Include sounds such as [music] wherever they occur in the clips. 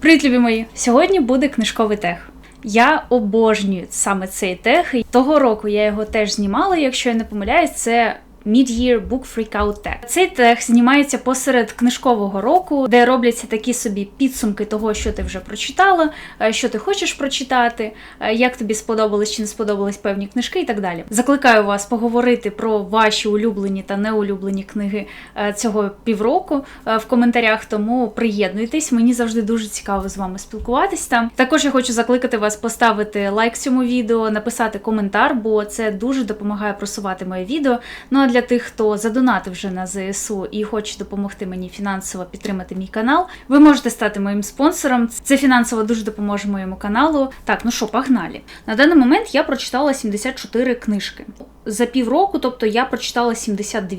Привіт, любі мої! Сьогодні буде книжковий тех. Я обожнюю саме цей тех. Того року я його теж знімала, якщо я не помиляюсь, це Mid-Year Book Freakout Tech. Цей тех знімається посеред книжкового року, де робляться такі собі підсумки того, що ти вже прочитала, е, що ти хочеш прочитати, е, як тобі сподобались чи не сподобались певні книжки і так далі. Закликаю вас поговорити про ваші улюблені та неулюблені книги е, цього півроку в коментарях. Тому приєднуйтесь. Мені завжди дуже цікаво з вами спілкуватись там. Також я хочу закликати вас поставити лайк цьому відео, написати коментар, бо це дуже допомагає просувати моє відео. Ну а для тих, хто задонатив вже на ЗСУ і хоче допомогти мені фінансово підтримати мій канал, ви можете стати моїм спонсором. Це фінансово дуже допоможе моєму каналу. Так, ну що, погнали. На даний момент я прочитала 74 книжки. За півроку, тобто я прочитала 72.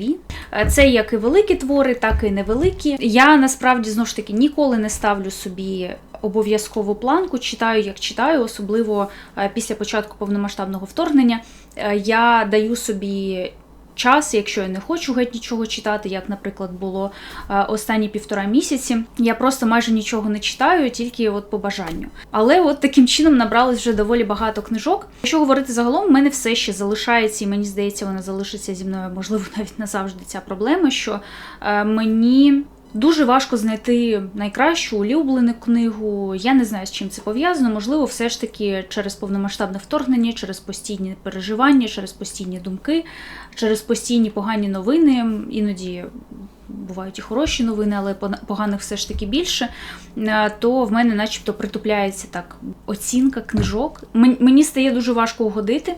Е, Це як і великі твори, так і невеликі. Я насправді знову ж таки ніколи не ставлю собі обов'язкову планку, читаю, як читаю, особливо е, після початку повномасштабного вторгнення. Е, Я даю собі. Час, якщо я не хочу геть нічого читати, як, наприклад, було е, останні півтора місяці, я просто майже нічого не читаю, тільки от по бажанню. Але от таким чином набралось вже доволі багато книжок. Якщо говорити загалом, в мене все ще залишається, і мені здається, вона залишиться зі мною, можливо, [laughs] навіть назавжди ця проблема, що е, мені. Дуже важко знайти найкращу улюблену книгу. Я не знаю, з чим це пов'язано. Можливо, все ж таки через повномасштабне вторгнення, через постійні переживання, через постійні думки, через постійні погані новини. Іноді бувають і хороші новини, але поганих все ж таки більше. Е, То в мене, начебто, притупляється так оцінка книжок. Мен- Мені стає дуже важко угодити,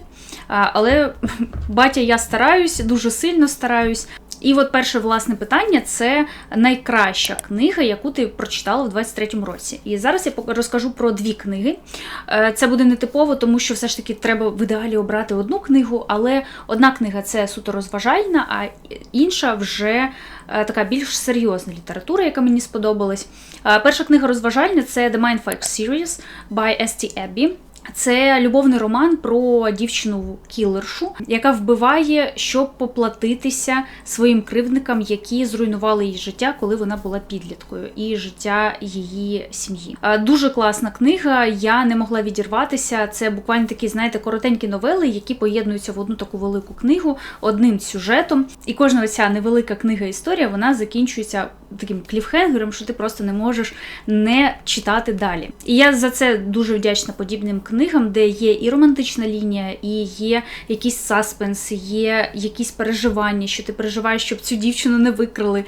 але [laughs] батя, я стараюсь, дуже сильно стараюсь. І от перше власне питання це найкраща книга, яку ти прочитала в 23-му році. І зараз я розкажу про дві книги. Е, Це буде нетипово, тому що все ж таки треба в ідеалі обрати одну книгу, але одна книга це суто розважальна, а інша вже е, така більш серйозна література, яка мені сподобалась. Е, Перша книга розважальна це The Mindfuck Series by S.T. Abbey. Це любовний роман про дівчину кілершу, яка вбиває, щоб поплатитися своїм кривдникам, які зруйнували її життя, коли вона була підліткою, і життя її сім'ї. Дуже класна книга. Я не могла відірватися. Це буквально такі, знаєте, коротенькі новели, які поєднуються в одну таку велику книгу одним сюжетом. І кожна ця невелика книга історія вона закінчується таким кліфхенгером, що ти просто не можеш не читати далі. І я за це дуже вдячна подібним книгам, де є і романтична лінія, і є якийсь саспенс, є якісь переживання, що ти переживаєш, щоб цю дівчину не викрили.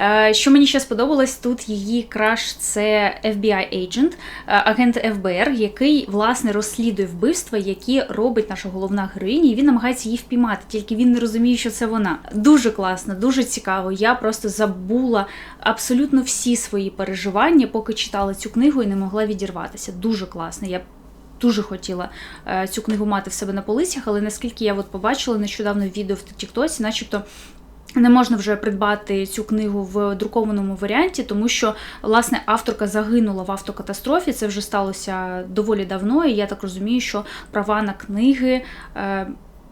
Е, Що мені ще сподобалось, тут її краш це FBI agent, е, агент ФБР, який власне розслідує вбивства, які робить наша головна героїня, і він намагається її впіймати, тільки він не розуміє, що це вона. Дуже класно, дуже цікаво. Я просто забула абсолютно всі свої переживання, поки читала цю книгу і не могла відірватися. Дуже класно. Я Дуже хотіла е, цю книгу мати в себе на полицях, але наскільки я от побачила нещодавно відео в Тіктоці, начебто не можна вже придбати цю книгу в друкованому варіанті, тому що власне авторка загинула в автокатастрофі. Це вже сталося доволі давно, і я так розумію, що права на книги. Е,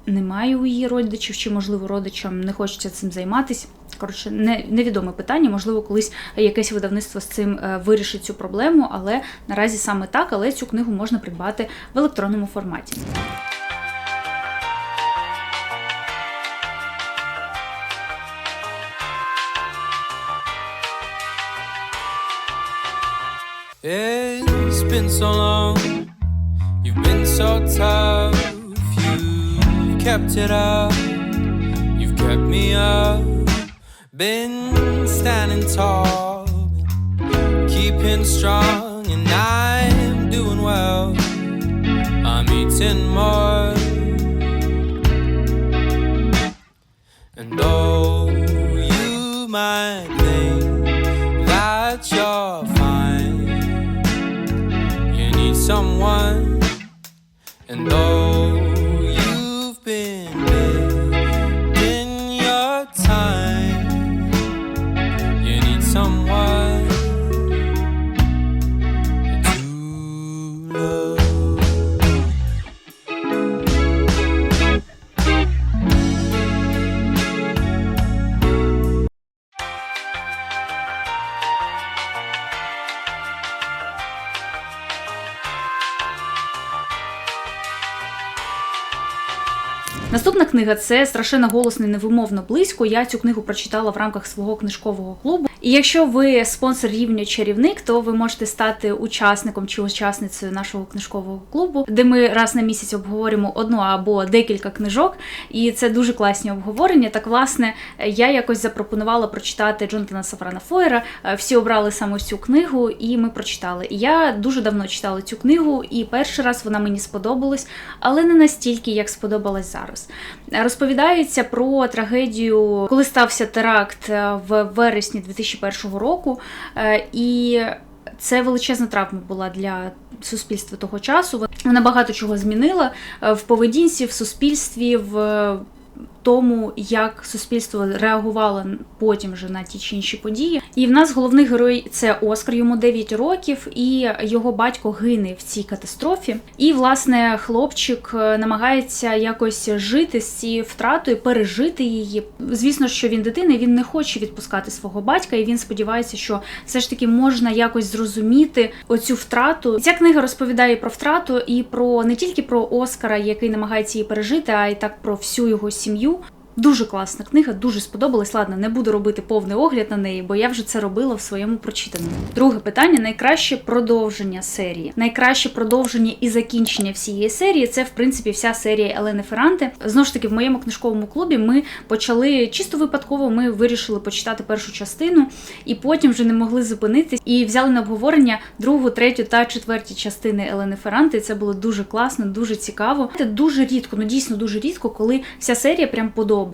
немає у її родичів, чи, можливо, родичам не хочеться цим займатися. Коротше, не, невідоме питання. Можливо, колись якесь видавництво з цим е, вирішить цю проблему, але наразі саме так, але цю книгу можна придбати в електронному форматі. It's been so long, you've been so tough. You've kept it up, you've kept me up. Been standing tall, keeping strong, and I'm doing well. I'm eating more, and though you might think that you're fine. You need someone, and though книга це страшенно голосно невимовно близько. Я цю книгу прочитала в рамках свого книжкового клубу. І якщо ви спонсор рівня чарівник, то ви можете стати учасником чи учасницею нашого книжкового клубу, де ми раз на місяць обговорюємо одну або декілька книжок. І це дуже класні обговорення. Так, власне, я якось запропонувала прочитати Джонатана Сафрана Фойера. Е, Всі обрали саме цю книгу, і ми прочитали. Я дуже давно читала цю книгу, і перший раз вона мені сподобалась, але не настільки, як сподобалась зараз. Розповідається про трагедію, коли стався теракт е, в вересні 2001 року. Е, І це величезна травма була для суспільства того часу. Вона багато чого змінила е, в поведінці, в суспільстві, в е, тому, як суспільство реагувало потім вже на ті чи інші події. І в нас головний герой це Оскар, йому 9 років, і його батько гине в цій катастрофі. І, власне, хлопчик е, намагається якось жити з цією втратою, пережити її. Звісно, що він дитина, він не хоче відпускати свого батька, і він сподівається, що все ж таки можна якось зрозуміти оцю втрату. Ця книга розповідає про втрату і про не тільки про Оскара, який намагається її пережити, а й так про всю його сім'ю сім'ю, Дуже класна книга, дуже сподобалась. Ладно, не буду робити повний огляд на неї, бо я вже це робила в своєму прочитаному. Друге питання: найкраще продовження серії. Найкраще продовження і закінчення всієї серії це, в принципі, вся серія Елени Ферранте. Знову ж таки, в моєму книжковому клубі ми почали чисто випадково. Ми вирішили почитати першу частину, і потім вже не могли зупинитись і взяли на обговорення другу, третю та четверту частини Елени Ферранте. Це було дуже класно, дуже цікаво. Це дуже рідко, ну дійсно дуже рідко, коли вся серія прям подобається.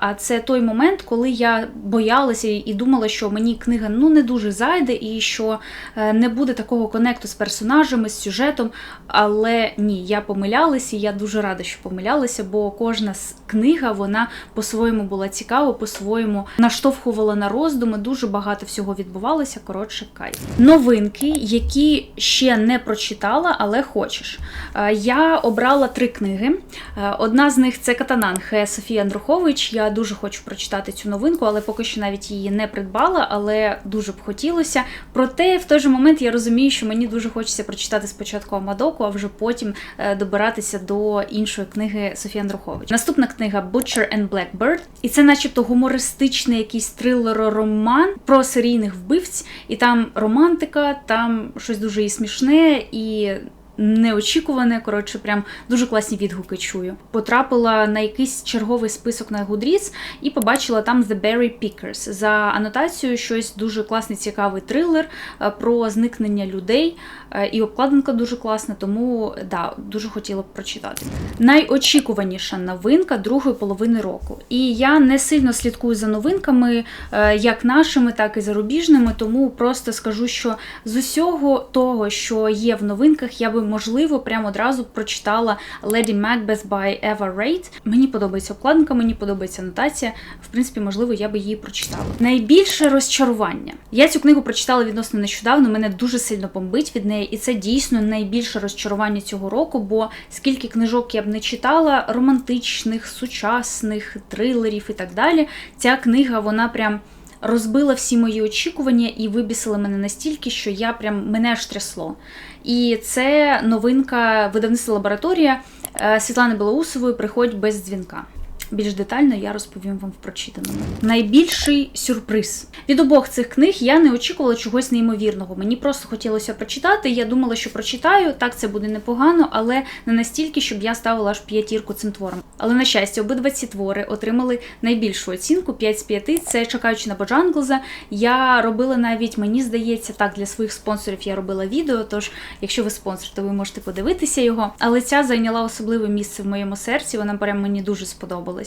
А це той момент, коли я боялася і думала, що мені книга ну не дуже зайде, і що е, не буде такого конекту з персонажами, з сюжетом. Але ні, я помилялася, і я дуже рада, що помилялася, бо кожна книга вона по-своєму була цікава, по-своєму наштовхувала на роздуми. Дуже багато всього відбувалося. Коротше, кайф. Новинки, які ще не прочитала, але хочеш. Е, Я обрала три книги. Е, Одна з них це Катананхе Софія Андрухович. Я дуже хочу прочитати цю новинку, але поки що навіть її не придбала, але дуже б хотілося. Проте в той же момент я розумію, що мені дуже хочеться прочитати спочатку Амадоку, а вже потім е, добиратися до іншої книги Софії Андрухович. Наступна книга Butcher and Blackbird. І це, начебто, гумористичний якийсь трилер-роман про серійних вбивць, і там романтика, там щось дуже і смішне і. Неочікуване, коротше, прям дуже класні відгуки чую. Потрапила на якийсь черговий список на Goodreads і побачила там The Berry Pickers. За анотацією щось дуже класний, цікавий трилер е, про зникнення людей. Е, І обкладинка дуже класна, тому да, дуже хотіла б прочитати. Найочікуваніша новинка другої половини року. І я не сильно слідкую за новинками, е, як нашими, так і зарубіжними, тому просто скажу, що з усього того, що є в новинках, я би можливо прямо одразу прочитала Lady Macbeth by Eva Rate. Мені подобається обкладинка, мені подобається анотація. В принципі, можливо, я би її прочитала. Найбільше розчарування. Я цю книгу прочитала відносно нещодавно. Мене дуже сильно бомбить від неї, і це дійсно найбільше розчарування цього року. Бо скільки книжок я б не читала, романтичних, сучасних, трилерів і так далі. Ця книга, вона прям. Розбила всі мої очікування і вибісила мене настільки, що я прям мене аж трясло. І це новинка видавництва лабораторія е, Світлани Белоусової Приходь без дзвінка. Більш детально я розповім вам в прочитаному. Найбільший сюрприз від обох цих книг я не очікувала чогось неймовірного. Мені просто хотілося прочитати. Я думала, що прочитаю. Так це буде непогано, але не настільки, щоб я ставила аж п'ятірку цим творам. Але на щастя, обидва ці твори отримали найбільшу оцінку 5 з 5. Це чекаючи на Боджанглза. Я робила навіть, мені здається, так для своїх спонсорів я робила відео. Тож, якщо ви спонсор, то ви можете подивитися його. Але ця зайняла особливе місце в моєму серці. Вона прям мені дуже сподобалась.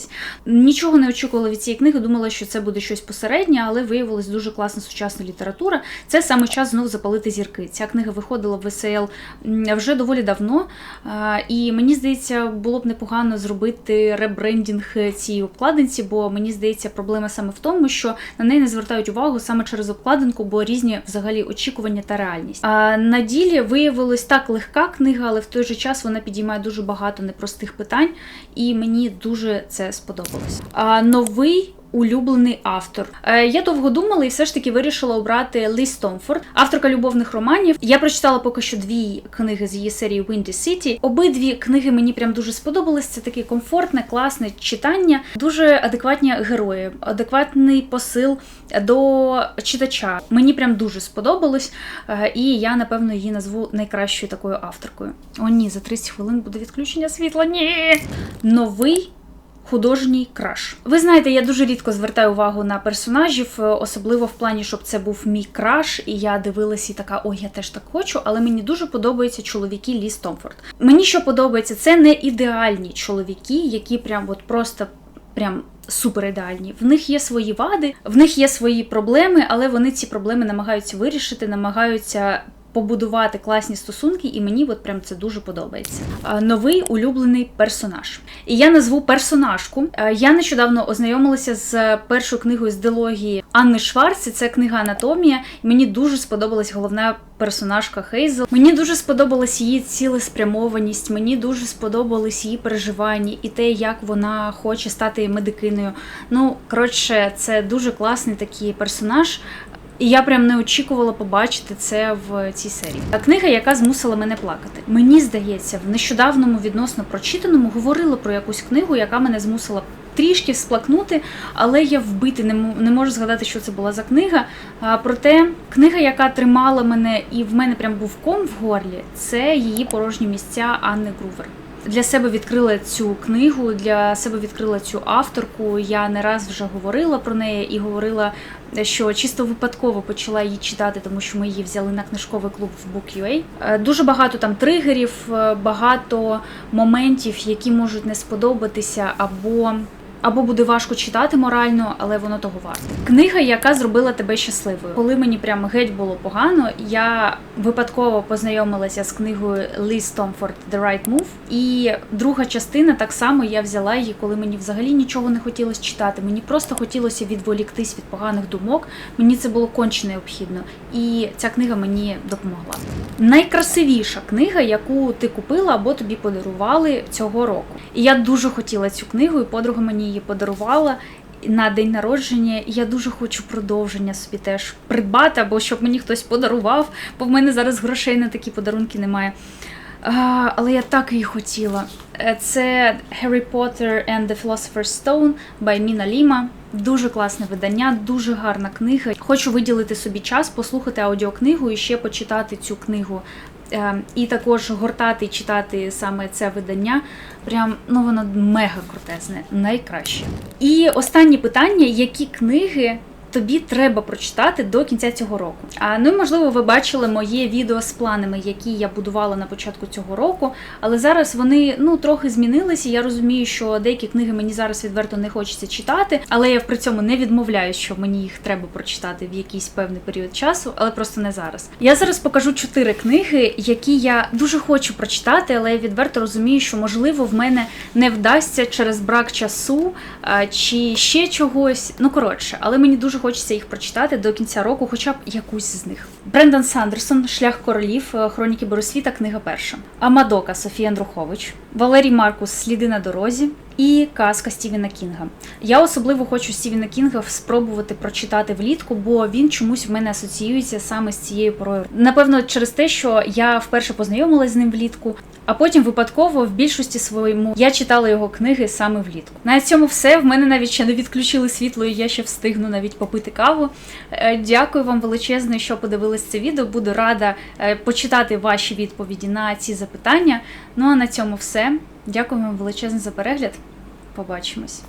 Нічого не очікувала від цієї книги, думала, що це буде щось посереднє, але виявилось дуже класна сучасна література. Це саме час знов запалити зірки. Ця книга виходила в ВСЛ вже доволі давно. І мені здається, було б непогано зробити ребрендінг цієї обкладинці, бо мені здається, проблема саме в тому, що на неї не звертають увагу саме через обкладинку, бо різні взагалі очікування та реальність. А на ділі виявилось так легка книга, але в той же час вона підіймає дуже багато непростих питань, і мені дуже це сподобалось. А новий улюблений автор. Е, я довго думала і все ж таки вирішила обрати Лі Стомфорд, авторка любовних романів. Я прочитала поки що дві книги з її серії Windy City. Обидві книги мені прям дуже сподобались. Це таке комфортне, класне читання, дуже адекватні герої, адекватний посил до читача. Мені прям дуже сподобалось, е, і я напевно її назву найкращою такою авторкою. О, ні, за 30 хвилин буде відключення світла. Ні! Новий. Художній краш. Ви знаєте, я дуже рідко звертаю увагу на персонажів, е, особливо в плані, щоб це був мій краш, і я дивилась і така, ой, я теж так хочу, але мені дуже подобаються чоловіки Лі Стомфорд. Мені що подобається, це не ідеальні чоловіки, які прям от просто прям супер ідеальні. В них є свої вади, в них є свої проблеми, але вони ці проблеми намагаються вирішити, намагаються. Побудувати класні стосунки, і мені от прям це дуже подобається. Новий улюблений персонаж. І я назву персонажку. Я нещодавно ознайомилася з першою книгою з дилогії Анни Шварц. Це книга Анатомія. І мені дуже сподобалась головна персонажка Хейзел. Мені дуже сподобалась її цілеспрямованість. Мені дуже сподобались її переживання і те, як вона хоче стати медикиною. Ну коротше, це дуже класний такий персонаж. І я прям не очікувала побачити це в цій серії. А книга, яка змусила мене плакати. Мені здається, в нещодавному відносно прочитаному говорила про якусь книгу, яка мене змусила трішки всплакнути, але я вбити не можу згадати, що це була за книга. А, проте книга, яка тримала мене, і в мене прям був ком в горлі, це її порожні місця Анни Грувер. Для себе відкрила цю книгу, для себе відкрила цю авторку. Я не раз вже говорила про неї і говорила, що чисто випадково почала її читати, тому що ми її взяли на книжковий клуб в Book.ua. Е, Дуже багато там тригерів, е, багато моментів, які можуть не сподобатися, або або буде важко читати морально, але воно того варте. Книга, яка зробила тебе щасливою. Коли мені прямо геть було погано, я випадково познайомилася з книгою Лі Стомфорд The Right Move. І друга частина так само я взяла її, коли мені взагалі нічого не хотілося читати. Мені просто хотілося відволіктись від поганих думок. Мені це було конче необхідно. І ця книга мені допомогла. Найкрасивіша книга, яку ти купила або тобі подарували цього року. І я дуже хотіла цю книгу, і подруга мені її подарувала. На день народження я дуже хочу продовження собі теж придбати, або щоб мені хтось подарував, бо в мене зараз грошей на такі подарунки немає. А, але я так її хотіла. Е, Це Harry Potter and the Philosopher's Stone by Міна Ліма. Дуже класне видання, дуже гарна книга. Хочу виділити собі час, послухати аудіокнигу і ще почитати цю книгу. Е, І також гортати читати саме це видання. Прям ну воно мега крутезне, найкраще. І останнє питання: які книги тобі треба прочитати до кінця цього року. А ну і можливо, ви бачили моє відео з планами, які я будувала на початку цього року. Але зараз вони ну трохи змінилися. Я розумію, що деякі книги мені зараз відверто не хочеться читати, але я при цьому не відмовляю, що мені їх треба прочитати в якийсь певний період часу, але просто не зараз. Я зараз покажу чотири книги, які я дуже хочу прочитати, але я відверто розумію, що можливо в мене не вдасться через брак часу чи ще чогось. Ну коротше, але мені дуже хочеться їх прочитати до кінця року, хоча б якусь з них. Брендан Сандерсон, Шлях королів, е, Хроніки Борисвіта, книга перша. Амадока Софія Андрухович, Валерій Маркус Сліди на дорозі. І казка Стівена Кінга. Я особливо хочу Стівена Кінга спробувати прочитати влітку, бо він чомусь в мене асоціюється саме з цією порою. Напевно, через те, що я вперше познайомилася з ним влітку, а потім випадково в більшості своєму я читала його книги саме влітку. На цьому все. В мене навіть ще не відключили світло, і я ще встигну навіть попити каву. Е, Дякую вам величезне, що подивились це відео. Буду рада е, почитати ваші відповіді на ці запитання. Ну а на цьому все. Дякую вам величезне за перегляд. Побачимось.